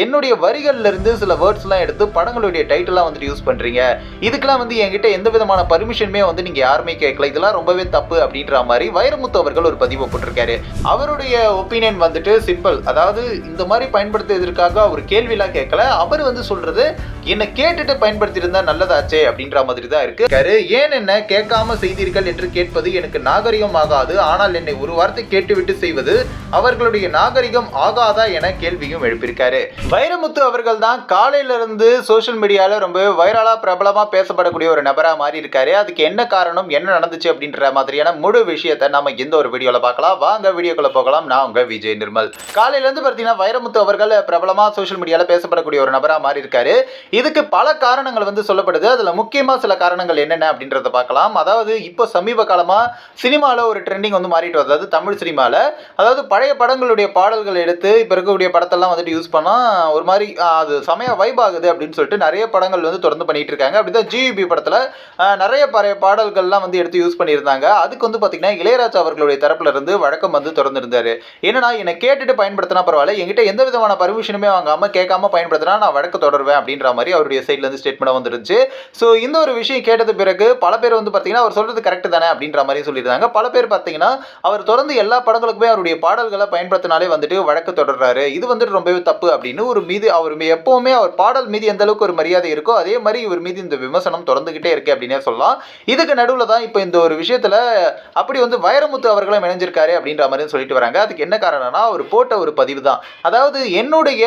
என்னுடைய வரிகள்ல இருந்து சில வேர்ட்ஸ்லாம் எடுத்து படங்களுடைய டைட்டிலாக வந்துட்டு யூஸ் பண்ணுறீங்க இதுக்கெல்லாம் வந்து என்கிட்ட எந்த விதமான பர்மிஷனுமே வந்து நீங்கள் யாருமே கேட்கல. இதெல்லாம் ரொம்பவே தப்பு அப்படின்ற மாதிரி வைரமுத்து அவர்கள் ஒரு பதிவை போட்டிருக்காரு. அவருடைய ஒப்பீனியன் வந்துட்டு சிம்பிள் அதாவது இந்த மாதிரி பயன்படுத்துவதற்காக அவர் கேள்விலாம் கேட்கல. அவர் வந்து சொல்றது என்னை கேட்டுட்டு பயன்படுத்தியிருந்தா நல்லதாச்சே அப்படின்ற மாதிரி தான் இருக்கு. கரு, ஏன் என்ன கேட்காம செய்தீர்கள் என்று கேட்பது எனக்கு நாகரிகம் ஆகாது. ஆனால் என்னை ஒரு வார்த்தை கேட்டுவிட்டு செய்வது அவர்களுடைய நாகரிகம் ஆகாதா என கேள்வியும் எழுப்பியிருக்காரு. வைரமுத்து அவர்கள் தான் காலையில இருந்து சோஷியல் மீடியால ரொம்ப வைரலா பிரபலமா பேசப்படக்கூடிய ஒரு நபரா மாறி இருக்காரு. அதுக்கு என்ன காரணம் என்ன நடந்துச்சு அப்படின்ற மாதிரியான முழு விஷயத்தை நம்ம இந்த ஒரு வீடியோல பார்க்கலாம். வாங்க வீடியோக்குள்ள போகலாம். நான் உங்க விஜய் நிர்மல். காலையில இருந்து பார்த்தீங்கன்னா வைரமுத்து அவர்கள் பிரபலமா சோஷியல் மீடியால பேசப்படக்கூடிய ஒரு நபரா மாறி இருக்காரு. இதுக்கு பல காரணங்கள் வந்து சொல்லப்படுது. அதில் முக்கியமாக சில காரணங்கள் என்னென்ன அப்படின்றத பார்க்கலாம். அதாவது இப்போ சமீப காலமாக சினிமாவில் ஒரு ட்ரெண்டிங் வந்து மாறிட்டு வருது. அதாவது தமிழ் சினிமாவில் அதாவது பழைய படங்களுடைய பாடல்கள் எடுத்து இப்போ இருக்கக்கூடிய படத்தெல்லாம் வந்துட்டு யூஸ் பண்ணால் ஒரு மாதிரி அது சமய வைப் ஆகுது அப்படின்னு சொல்லிட்டு நிறைய படங்கள் வந்து தொடர்ந்து பண்ணிட்டு இருக்காங்க. அப்படிதான் ஜிபி படத்தில் நிறைய பழைய பாடல்கள்லாம் வந்து எடுத்து யூஸ் பண்ணியிருந்தாங்க. அதுக்கு வந்து பார்த்தீங்கன்னா இளையராஜா அவர்களுடைய தரப்புல இருந்து வழக்கம் வந்து தொடர்ந்து என்னென்னா என்னன்னா என்னை கேட்டுட்டு பயன்படுத்தினா பரவாயில்ல. என்கிட்ட எந்த விதமான பர்மிஷனுமே வாங்காமல் கேட்காம பயன்படுத்தினா நான் வழக்கு தொடருவேன் அப்படின்ற மாதிரி மாதிரி அவருடைய சைட்லேருந்து ஸ்டேட்மெண்ட்டாக ஸ்டேட்மெண்ட் வந்துருச்சு ஸோ இந்த ஒரு விஷயம் கேட்டது பிறகு பல பேர் வந்து பார்த்தீங்கன்னா அவர் சொல்கிறது கரெக்ட் தானே அப்படின்ற மாதிரி சொல்லியிருந்தாங்க. பல பேர் பார்த்தீங்கன்னா அவர் தொடர்ந்து எல்லா படங்களுக்குமே அவருடைய பாடல்களை பயன்படுத்தினாலே வந்துட்டு வழக்கு தொடர்றாரு. இது வந்துட்டு ரொம்பவே தப்பு அப்படின்னு ஒரு மீது அவர் எப்போவுமே அவர் பாடல் மீது எந்த அளவுக்கு ஒரு மரியாதை இருக்கோ அதே மாதிரி இவர் மீது இந்த விமர்சனம் தொடர்ந்துகிட்டே இருக்கு அப்படின்னே சொல்லலாம். இதுக்கு நடுவில் தான் இப்போ இந்த ஒரு விஷயத்தில் அப்படி வந்து வைரமுத்து அவர்களும் இணைஞ்சிருக்காரு அப்படின்ற மாதிரி சொல்லிட்டு வராங்க. அதுக்கு என்ன காரணம்னா அவர் போட்ட ஒரு பதிவு தான். அதாவது என்னுடைய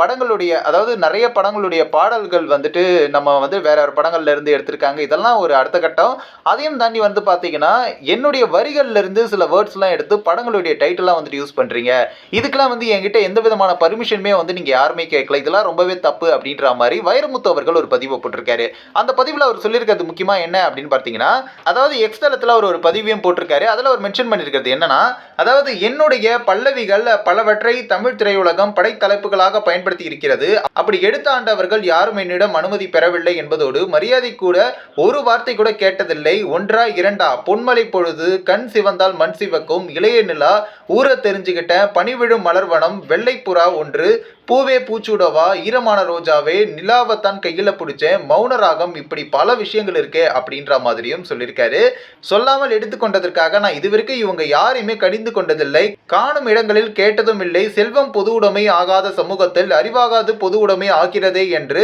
படங்களுடைய அதாவது நிறைய படங்களுடைய பாடல்கள் வந்துட்டு நம்ம வந்து வேற ஒரு படங்கள்ல இருந்து எடுத்திருக்காங்க. இதெல்லாம் ஒரு அடுத்த கட்டம். அதையும் தாண்டி வந்து பார்த்தீங்கன்னா என்னுடைய வரிகள்ல இருந்து சில வேர்ட்ஸ்லாம் எடுத்து படங்களுடைய டைட்டிலாக வந்துட்டு யூஸ் பண்ணுறீங்க இதுக்கெல்லாம் வந்து என்கிட்ட எந்த விதமான பர்மிஷனுமே வந்து நீங்கள் யாருமே கேட்கல இதெல்லாம் ரொம்பவே தப்பு அப்படின்ற மாதிரி வைரமுத்து அவர்கள் ஒரு பதிவை போட்டிருக்காரு. அந்த பதிவில் அவர் சொல்லியிருக்கிறது முக்கியமாக என்ன அப்படின்னு பார்த்தீங்கன்னா அதாவது எக்ஸ்தலத்தில் அவர் ஒரு பதிவையும் போட்டிருக்காரு. அதில் அவர் மென்ஷன் பண்ணியிருக்கிறது என்னன்னா அதாவது என்னுடைய பல்லவிகள் பலவற்றை தமிழ் திரையுலகம் படைத்தலைப்புகளாக பயன்படுத்தி இருக்கிறது. அப்படி எடுத்த ஆண்டவர்கள் யாரும் என்னிடம் அனுமதி பெறவில்லை என்பதோடு மரியாதை கூட ஒரு வார்த்தை கூட கேட்டதில்லை. ஒன்றா இரண்டா? பொன்மலை பொழுது கண் சிவந்தால் மண் சிவக்கும். இளைய நிலா ஊற தெரிஞ்சுக்கிட்ட பனிவிழும் மலர்வனம் வெள்ளைப்புறா ஒன்று பூவே பூச்சூடவா ஈரமான ரோஜாவே நிலாவைத்தான் கையில் பிடிச்சேன். மௌன ராகம் இப்படி பல விஷயங்கள் இருக்கே அப்படின்ற மாதிரியும் சொல்லியிருக்காரு. சொல்லாமல் எடுத்துக்கொண்டதற்காக நான் இதுவரைக்கும் இவங்க யாரையுமே கடிந்து கொண்டதில்லை. காணும் இடங்களில் கேட்டதும் இல்லை. செல்வம் பொது உடைமை ஆகாத சமூகத்தில் அறிவாகாது பொது உடைமை ஆகிறதே என்று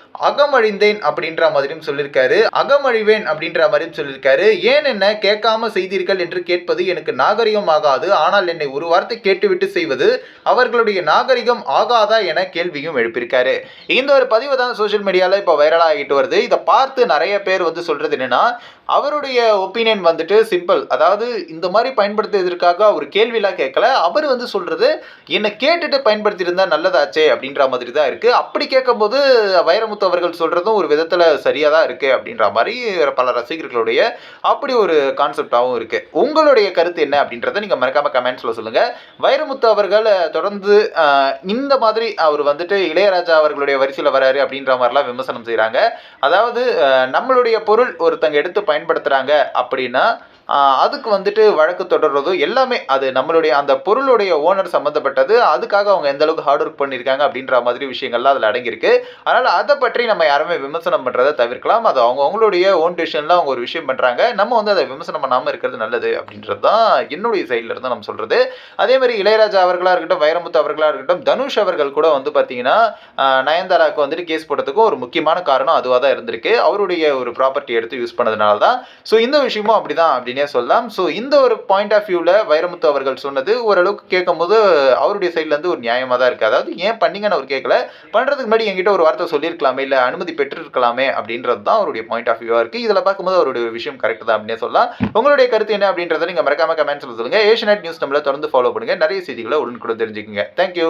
அகமழிந்தேன் அப்படின்ற மாதிரியும் சொல்லியிருக்காரு. அகமழிவேன் அப்படின்ற மாதிரியும் சொல்லியிருக்காரு. ஏன் என்ன கேட்காம செய்தீர்கள் என்று கேட்பது எனக்கு நாகரிகம் ஆகாது. ஆனால் என்னை ஒரு வார்த்தை கேட்டுவிட்டு செய்வது அவர்களுடைய நாகரிகம் ஆகாதா என கேள்வியும் எழுப்பியிருக்காரு. இந்த ஒரு பதிவு தான் சோஷியல் மீடியாவில் இப்போ வைரல் ஆகிட்டு வருது. இதை பார்த்து நிறைய பேர் வந்து சொல்றது என்னன்னா அவருடைய ஒப்பீனியன் வந்துட்டு சிம்பிள் அதாவது இந்த மாதிரி பயன்படுத்துவதற்காக அவர் கேள்விலாம் கேட்கல. அவர் வந்து சொல்றது என்னை கேட்டுட்டு பயன்படுத்தியிருந்தா நல்லதாச்சே அப்படின்ற மாதிரி தான் இருக்கு. அப்படி கேட்கும்போது வைரமுத்து அவர்கள் சொல்கிறதும் ஒரு விதத்தில் சரியாக தான் இருக்குது அப்படின்ற மாதிரி பல ரசிகர்களுடைய அப்படி ஒரு கான்செப்டாகவும் இருக்குது உங்களுடைய கருத்து என்ன அப்படின்றத நீங்கள் மறக்காமல் கமெண்ட்ஸில் சொல்லுங்கள் வைரமுத்து அவர்கள் தொடர்ந்து இந்த மாதிரி அவர் வந்துட்டு இளையராஜா அவர்களுடைய வரிசையில் வராரு அப்படின்ற மாதிரிலாம் விமர்சனம் செய்கிறாங்க அதாவது நம்மளுடைய பொருள் ஒருத்தங்க எடுத்து பயன்படுத்துகிறாங்க அப்படின்னா அதுக்கு வந்துட்டு வழக்கு தொடர்றதோ எல்லாமே அது நம்மளுடைய அந்த பொருளுடைய ஓனர் சம்மந்தப்பட்டது அதுக்காக அவங்க எந்த அளவுக்கு ஹார்ட் ஒர்க் பண்ணியிருக்காங்க அப்படின்ற மாதிரி விஷயங்கள்லாம் அதில் அடங்கியிருக்கு. அதனால் அதை பற்றி நம்ம யாருமே விமர்சனம் பண்ணுறதை தவிர்க்கலாம். அது அவங்க அவங்களுடைய ஓன் டிசிஷனில் அவங்க ஒரு விஷயம் பண்ணுறாங்க நம்ம வந்து அதை விமர்சனம் பண்ணாமல் இருக்கிறது நல்லது அப்படின்றது தான் என்னுடைய சைட்லேருந்து நம்ம சொல்கிறது அதே மாதிரி இளையராஜா அவர்களாக இருக்கட்டும் வைரமுத்து அவர்களாக இருக்கட்டும் தனுஷ் அவர்கள் கூட வந்து பார்த்தீங்கன்னா நயன்தாராவுக்கு வந்துட்டு கேஸ் போட்டதுக்கும் ஒரு முக்கியமான காரணம் அதுவாக தான் இருந்திருக்கு. அவருடைய ஒரு ப்ராப்பர்ட்டி எடுத்து யூஸ் பண்ணதுனால தான் ஸோ இந்த விஷயமும் அப்படிதான் அப்படின்னே சொல்லலாம்? ஸோ இந்த ஒரு பாயிண்ட் ஆஃப் வியூவில் வைரமுத்து அவர்கள் சொன்னது ஓரளவுக்கு கேட்கும்போது அவருடைய சைட்லேருந்து ஒரு நியாயமாக தான் இருக்குது அதாவது ஏன் பண்ணீங்கன்னு அவர் கேட்கல? பண்ணுறதுக்கு முன்னாடி என்கிட்ட ஒரு வார்த்தை சொல்லியிருக்கலாமே இல்லை அனுமதி பெற்றிருக்கலாமே அப்படின்றது தான் அவருடைய பாயிண்ட் ஆஃப் வியூவாக இருக்குது இதில் பார்க்கும்போது அவருடைய விஷயம் கரெக்ட் தான் அப்படின்னே சொல்லலாம். உங்களுடைய கருத்து என்ன அப்படின்றத நீங்கள் மறக்காம கமெண்ட்ஸில் சொல்லுங்கள் ஏஷியநெட் நியூஸ் நம்மளை தொடர்ந்து ஃபாலோ பண்ணுங்கள் நிறைய செய்திகளை உடனுக்குடன் தெரிஞ்சுக்கோங்க. தேங்க்யூ